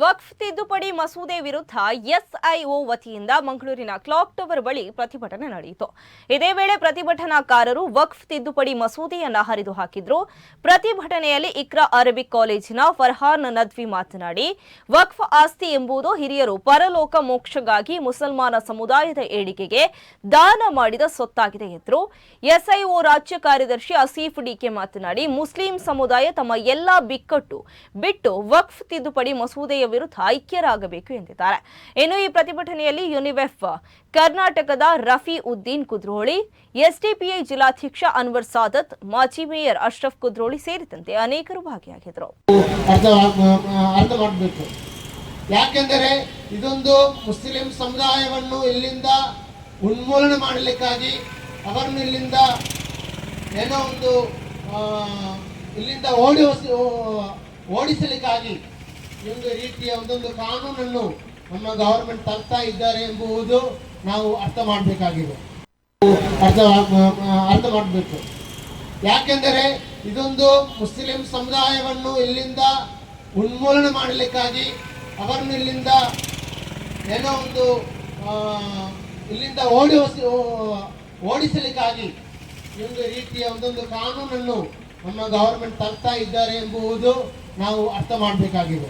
ವಕ್ಫ್ ತಿದ್ದುಪಡಿ ಮಸೂದೆ ವಿರುದ್ಧ ಎಸ್ಐಒ ವತಿಯಿಂದ ಮಂಗಳೂರಿನ ಕ್ಲಾಕ್ ಟವರ್ ಬಳಿ ಪ್ರತಿಭಟನೆ ನಡೆಯಿತು. ಇದೇ ವೇಳೆ ಪ್ರತಿಭಟನಾಕಾರರು ವಕ್ಫ್ ತಿದ್ದುಪಡಿ ಮಸೂದೆಯನ್ನ ಹರಿದು ಹಾಕಿದ್ರು. ಪ್ರತಿಭಟನೆಯಲ್ಲಿ ಇಕ್ರಾ ಅರಬಿಕ್ ಕಾಲೇಜಿನ ಫರ್ಹಾನ್ ನದ್ವಿ ಮಾತನಾಡಿ, ವಕ್ಫ್ ಆಸ್ತಿ ಎಂಬುದು ಹಿರಿಯರು ಪರಲೋಕ ಮೋಕ್ಷಗಾಗಿ ಮುಸಲ್ಮಾನ ಸಮುದಾಯದ ಏಳಿಗೆಗೆ ದಾನ ಮಾಡಿದ ಸೊತ್ತಾಗಿದೆ ಎಂದರು. ಎಸ್ಐಒ ರಾಜ್ಯ ಕಾರ್ಯದರ್ಶಿ ಅಸೀಫ್ ಡಿಕೆ ಮಾತನಾಡಿ, ಮುಸ್ಲಿಂ ಸಮುದಾಯ ತಮ್ಮ ಎಲ್ಲಾ ಬಿಕ್ಕಟ್ಟು ಬಿಟ್ಟು ವಕ್ಫ್ ತಿದ್ದುಪಡಿ ಮಸೂದೆಯ ವಿರುದ್ಧ ಐಕ್ಯರಾಗಬೇಕು ಎಂದಿದ್ದಾರೆ. ಇನ್ನು ಈ ಪ್ರತಿಭಟನೆಯಲ್ಲಿ ಯುನಿವೆಫ್, ಕರ್ನಾಟಕದ ರಫಿ ಉದ್ದೀನ್ ಕುದ್ರೋಳಿ, ಎಸ್ಡಿಪಿಐ ಜಿಲ್ಲಾಧ್ಯಕ್ಷ ಅನ್ವರ್ ಸಾದತ್, ಮಾಜಿ ಮೇಯರ್ ಅಶ್ರಫ್ ಕುದ್ರೋಳಿ ಸೇರಿದಂತೆ ಅನೇಕರು ಭಾಗಿಯಾಗಿದ್ದರು. ಯಾಕೆಂದರೆ ಇದೊಂದು ಮುಸ್ಲಿಂ ಸಮುದಾಯವನ್ನು ಇಲ್ಲಿಂದ ಉನ್ಮೂಲನೆ ಮಾಡಲಿಕ್ಕಾಗಿ ಅವರನ್ನು ಇಲ್ಲಿಂದ ಏನೋ ಒಂದು ಇಲ್ಲಿಂದ ಓಡಿ ಓಡಿಸಲಿಕ್ಕಾಗಿ ಒಂದು ರೀತಿಯ ಒಂದೊಂದು ಕಾನೂನನ್ನು ನಮ್ಮ ಗವರ್ಮೆಂಟ್ ತರ್ತಾ ಇದ್ದಾರೆ ಎಂಬುದು ನಾವು ಅರ್ಥ ಮಾಡಬೇಕಾಗಿದೆ. ಅರ್ಥ ಅರ್ಥ ಮಾಡಬೇಕು. ಯಾಕೆಂದರೆ ಇದೊಂದು ಮುಸ್ಲಿಂ ಸಮುದಾಯವನ್ನು ಇಲ್ಲಿಂದ ಉನ್ಮೂಲನೆ ಮಾಡಲಿಕ್ಕಾಗಿ ಅವರನ್ನು ಇಲ್ಲಿಂದ ಏನೋ ಒಂದು ಇಲ್ಲಿಂದ ಓಡಿ ಓಡಿಸಲಿಕ್ಕಾಗಿ ಒಂದು ರೀತಿಯ ಒಂದೊಂದು ಕಾನೂನನ್ನು ನಮ್ಮ ಗವರ್ಮೆಂಟ್ ತರ್ತಾ ಇದ್ದಾರೆ ಎಂಬುದು ನಾವು ಅರ್ಥ ಮಾಡಬೇಕಾಗಿದೆ.